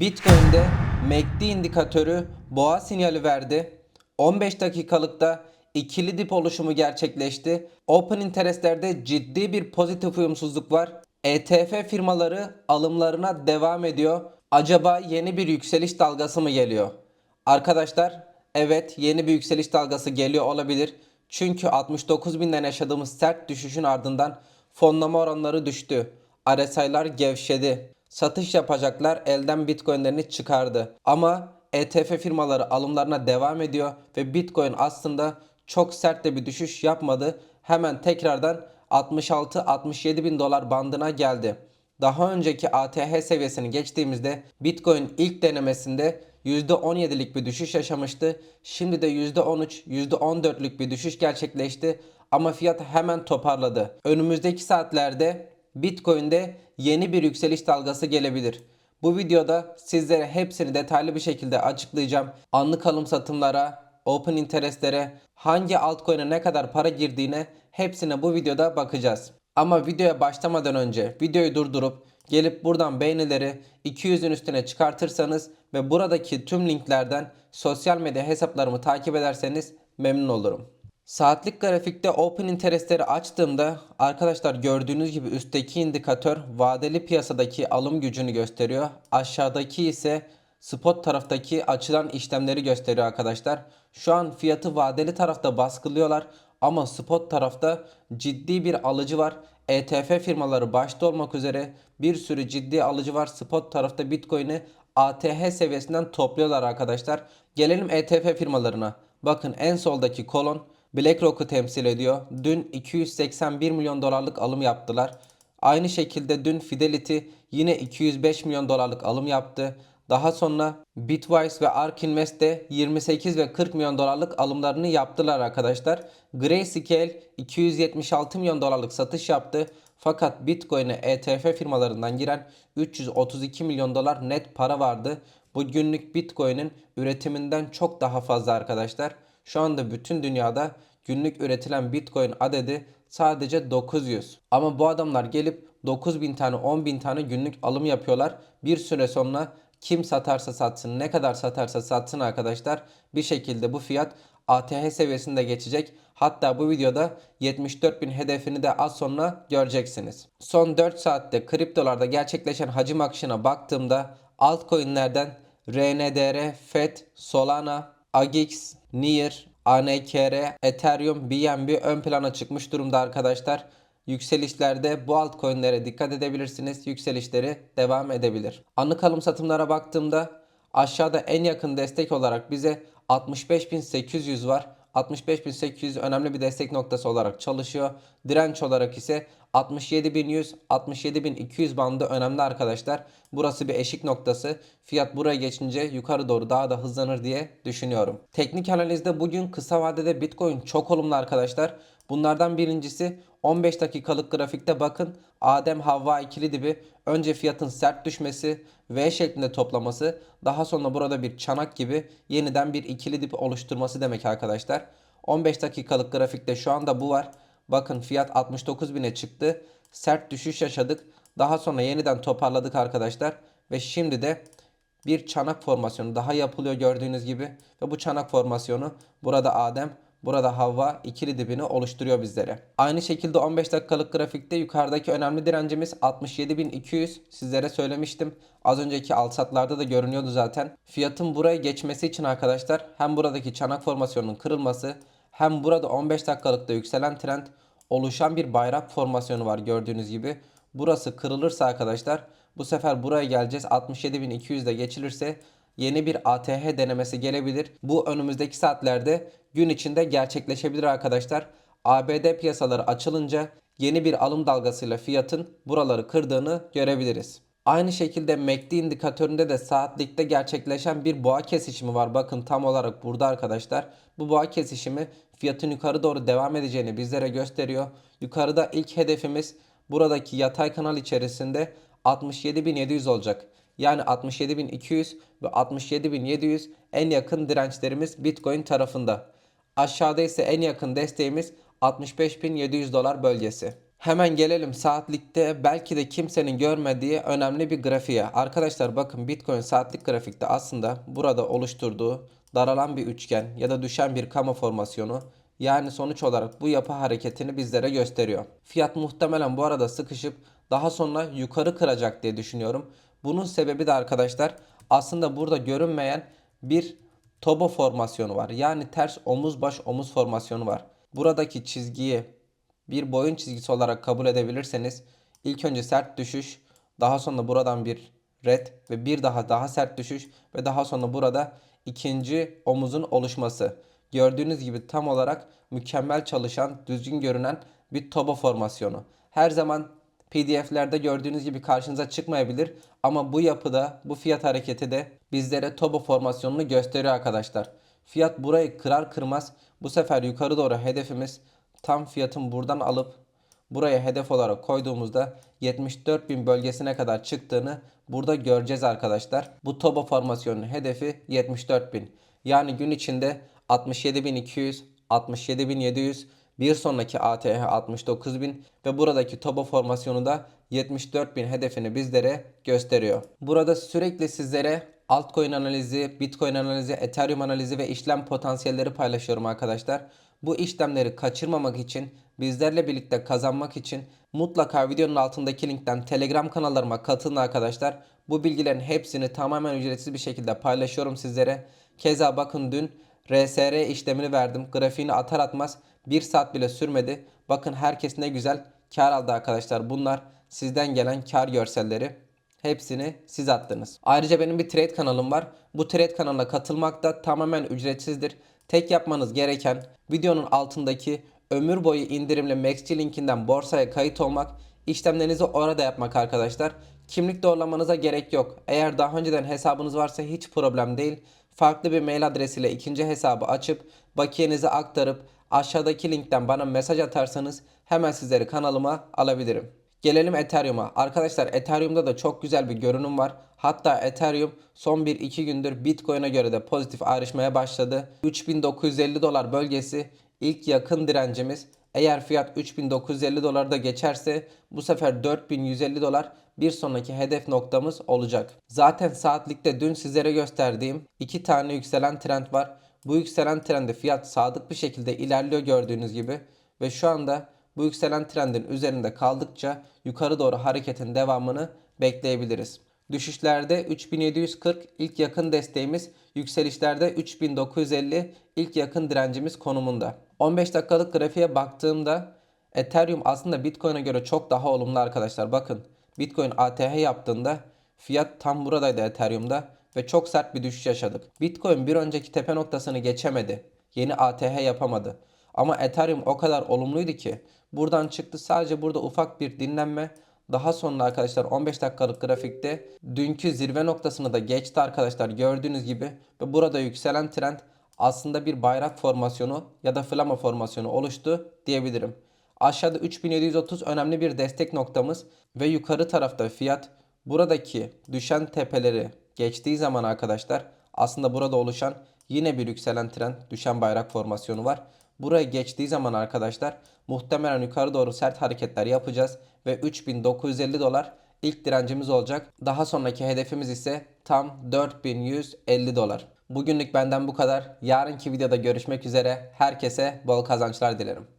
Bitcoin'de MACD indikatörü boğa sinyali verdi. 15 dakikalıkta ikili dip oluşumu gerçekleşti. Open interestlerde ciddi bir pozitif uyumsuzluk var. ETF firmaları alımlarına devam ediyor. Acaba yeni bir yükseliş dalgası mı geliyor? Arkadaşlar evet yeni bir yükseliş dalgası geliyor olabilir. Çünkü 69 binden yaşadığımız sert düşüşün ardından fonlama oranları düştü. RSI'lar gevşedi. Satış yapacaklar elden bitcoinlerini çıkardı. Ama ETF firmaları alımlarına devam ediyor ve bitcoin aslında çok sert de bir düşüş yapmadı. Hemen tekrardan 66-67 bin dolar bandına geldi. Daha önceki ATH seviyesini geçtiğimizde Bitcoin ilk denemesinde %17'lik bir düşüş yaşamıştı. Şimdi de %13, %14'lük bir düşüş gerçekleşti ama fiyat hemen toparladı. Önümüzdeki saatlerde Bitcoin'de yeni bir yükseliş dalgası gelebilir. Bu videoda sizlere hepsini detaylı bir şekilde açıklayacağım. Anlık alım satımlara, open interestlere, hangi altcoin'e ne kadar para girdiğine hepsine bu videoda bakacağız. Ama videoya başlamadan önce videoyu durdurup gelip buradan beğenileri 200'ün üstüne çıkartırsanız ve buradaki tüm linklerden sosyal medya hesaplarımı takip ederseniz memnun olurum. Saatlik grafikte open interestleri açtığımda arkadaşlar gördüğünüz gibi üstteki indikatör vadeli piyasadaki alım gücünü gösteriyor. Aşağıdaki ise spot taraftaki açılan işlemleri gösteriyor arkadaşlar. Şu an fiyatı vadeli tarafta baskılıyorlar ama spot tarafta ciddi bir alıcı var. ETF firmaları başta olmak üzere bir sürü ciddi alıcı var. Spot tarafta Bitcoin'i ATH seviyesinden topluyorlar arkadaşlar. Gelelim ETF firmalarına. Bakın en soldaki kolon BlackRock'u temsil ediyor. Dün 281 milyon dolarlık alım yaptılar. Aynı şekilde dün Fidelity yine 205 milyon dolarlık alım yaptı. Daha sonra Bitwise ve ARK Invest de 28 ve 40 milyon dolarlık alımlarını yaptılar arkadaşlar. Grayscale 276 milyon dolarlık satış yaptı. Fakat Bitcoin'e ETF firmalarından giren 332 milyon dolar net para vardı. Bu günlük Bitcoin'in üretiminden çok daha fazla arkadaşlar. Şu anda bütün dünyada günlük üretilen Bitcoin adedi sadece 900. Ama bu adamlar gelip 9000 tane 10.000 tane günlük alım yapıyorlar. Bir süre sonra kim satarsa satsın ne kadar satarsa satsın arkadaşlar bir şekilde bu fiyat ATH seviyesinde geçecek. Hatta bu videoda 74.000 hedefini de az sonra göreceksiniz. Son 4 saatte kriptolarda gerçekleşen hacim akışına baktığımda altcoin'lerden RNDR, FED, Solana, AGX, NIR, ANKR, Ethereum, BNB ön plana çıkmış durumda arkadaşlar. Yükselişlerde bu altcoin'lere dikkat edebilirsiniz. Yükselişleri devam edebilir. Anlık alım satımlara baktığımda aşağıda en yakın destek olarak bize 65.800 var. 65.800 önemli bir destek noktası olarak çalışıyor. Direnç olarak ise 67.100, 67.200 bandı önemli arkadaşlar. Burası bir eşik noktası. Fiyat buraya geçince yukarı doğru daha da hızlanır diye düşünüyorum. Teknik analizde bugün kısa vadede Bitcoin çok olumlu arkadaşlar. Bunlardan birincisi 15 dakikalık grafikte bakın Adem Havva ikili dibi önce fiyatın sert düşmesi V şeklinde toplaması daha sonra burada bir çanak gibi yeniden bir ikili dip oluşturması demek arkadaşlar. 15 dakikalık grafikte şu anda bu var. Bakın fiyat 69 bine çıktı. Sert düşüş yaşadık. Daha sonra yeniden toparladık arkadaşlar. Ve şimdi de bir çanak formasyonu daha yapılıyor gördüğünüz gibi. Ve bu çanak formasyonu burada Adem Burada Havva ikili dibini oluşturuyor bizlere. Aynı şekilde 15 dakikalık grafikte yukarıdaki önemli direncimiz 67.200. Sizlere söylemiştim. Az önceki al satlarda da görünüyordu zaten. Fiyatın buraya geçmesi için arkadaşlar hem buradaki çanak formasyonunun kırılması hem burada 15 dakikalıkta yükselen trend oluşan bir bayrak formasyonu var gördüğünüz gibi. Burası kırılırsa arkadaşlar bu sefer buraya geleceğiz. 67.200'de geçilirse yeni bir ATH denemesi gelebilir. Bu önümüzdeki saatlerde gün içinde gerçekleşebilir arkadaşlar. ABD piyasaları açılınca yeni bir alım dalgasıyla fiyatın buraları kırdığını görebiliriz. Aynı şekilde MACD indikatöründe de saatlikte gerçekleşen bir boğa kesişimi var. Bakın tam olarak burada arkadaşlar. Bu boğa kesişimi fiyatın yukarı doğru devam edeceğini bizlere gösteriyor. Yukarıda ilk hedefimiz buradaki yatay kanal içerisinde 67.700 olacak. Yani 67.200 ve 67.700 en yakın dirençlerimiz Bitcoin tarafında. Aşağıda ise en yakın desteğimiz 65.700 dolar bölgesi. Hemen gelelim saatlikte belki de kimsenin görmediği önemli bir grafiğe. Arkadaşlar bakın Bitcoin saatlik grafikte aslında burada oluşturduğu daralan bir üçgen ya da düşen bir kama formasyonu yani sonuç olarak bu yapı hareketini bizlere gösteriyor. Fiyat muhtemelen bu arada sıkışıp daha sonra yukarı kıracak diye düşünüyorum. Bunun sebebi de arkadaşlar aslında burada görünmeyen bir tobo formasyonu var. Yani ters omuz baş omuz formasyonu var. Buradaki çizgiyi bir boyun çizgisi olarak kabul edebilirseniz ilk önce sert düşüş, daha sonra buradan bir red ve bir daha daha sert düşüş ve daha sonra burada ikinci omuzun oluşması. Gördüğünüz gibi tam olarak mükemmel çalışan, düzgün görünen bir toba formasyonu. Her zaman PDF'lerde gördüğünüz gibi karşınıza çıkmayabilir ama bu yapıda, bu fiyat hareketi de bizlere toba formasyonunu gösteriyor arkadaşlar. Fiyat burayı kırar kırmaz bu sefer yukarı doğru hedefimiz tam fiyatın buradan alıp buraya hedef olarak koyduğumuzda 74.000 bölgesine kadar çıktığını burada göreceğiz arkadaşlar. Bu Toba formasyonunun hedefi 74.000. Yani gün içinde 67.200, 67.700, bir sonraki ATH 69.000 ve buradaki Toba formasyonu da 74.000 hedefini bizlere gösteriyor. Burada sürekli sizlere altcoin analizi, bitcoin analizi, ethereum analizi ve işlem potansiyelleri paylaşıyorum arkadaşlar. Bu işlemleri kaçırmamak için, bizlerle birlikte kazanmak için mutlaka videonun altındaki linkten Telegram kanallarıma katılın arkadaşlar. Bu bilgilerin hepsini tamamen ücretsiz bir şekilde paylaşıyorum sizlere. Keza bakın dün RSR işlemini verdim. Grafiğini atar atmaz 1 saat bile sürmedi. Bakın herkes ne güzel kar aldı arkadaşlar. Bunlar sizden gelen kar görselleri. Hepsini siz attınız. Ayrıca benim bir trade kanalım var. Bu trade kanalına katılmak da tamamen ücretsizdir. Tek yapmanız gereken videonun altındaki ömür boyu indirimli Maxi linkinden borsaya kayıt olmak, işlemlerinizi orada yapmak arkadaşlar. Kimlik doğrulamanıza gerek yok. Eğer daha önceden hesabınız varsa hiç problem değil. Farklı bir mail adresiyle ikinci hesabı açıp bakiyenizi aktarıp aşağıdaki linkten bana mesaj atarsanız hemen sizleri kanalıma alabilirim. Gelelim Ethereum'a. Arkadaşlar Ethereum'da da çok güzel bir görünüm var. Hatta Ethereum son 1-2 gündür Bitcoin'e göre de pozitif ayrışmaya başladı. 3950 dolar bölgesi ilk yakın direncimiz. Eğer fiyat 3950 dolarda geçerse bu sefer 4150 dolar bir sonraki hedef noktamız olacak. Zaten saatlikte dün sizlere gösterdiğim iki tane yükselen trend var. Bu yükselen trende fiyat sadık bir şekilde ilerliyor gördüğünüz gibi ve şu anda bu yükselen trendin üzerinde kaldıkça yukarı doğru hareketin devamını bekleyebiliriz. Düşüşlerde 3740 ilk yakın desteğimiz, yükselişlerde 3950 ilk yakın direncimiz konumunda. 15 dakikalık grafiğe baktığımda Ethereum aslında Bitcoin'e göre çok daha olumlu arkadaşlar. Bakın Bitcoin ATH yaptığında fiyat tam buradaydı Ethereum'da ve çok sert bir düşüş yaşadık. Bitcoin bir önceki tepe noktasını geçemedi. Yeni ATH yapamadı. Ama Ethereum o kadar olumluydu ki buradan çıktı sadece burada ufak bir dinlenme. Daha sonra arkadaşlar 15 dakikalık grafikte dünkü zirve noktasını da geçti arkadaşlar gördüğünüz gibi ve burada yükselen trend aslında bir bayrak formasyonu ya da flama formasyonu oluştu diyebilirim. Aşağıda 3730 önemli bir destek noktamız ve yukarı tarafta fiyat buradaki düşen tepeleri geçtiği zaman arkadaşlar aslında burada oluşan yine bir yükselen trend düşen bayrak formasyonu var. Buraya geçtiği zaman arkadaşlar muhtemelen yukarı doğru sert hareketler yapacağız ve 3950 dolar ilk direncimiz olacak. Daha sonraki hedefimiz ise tam 4150 dolar. Bugünlük benden bu kadar. Yarınki videoda görüşmek üzere. Herkese bol kazançlar dilerim.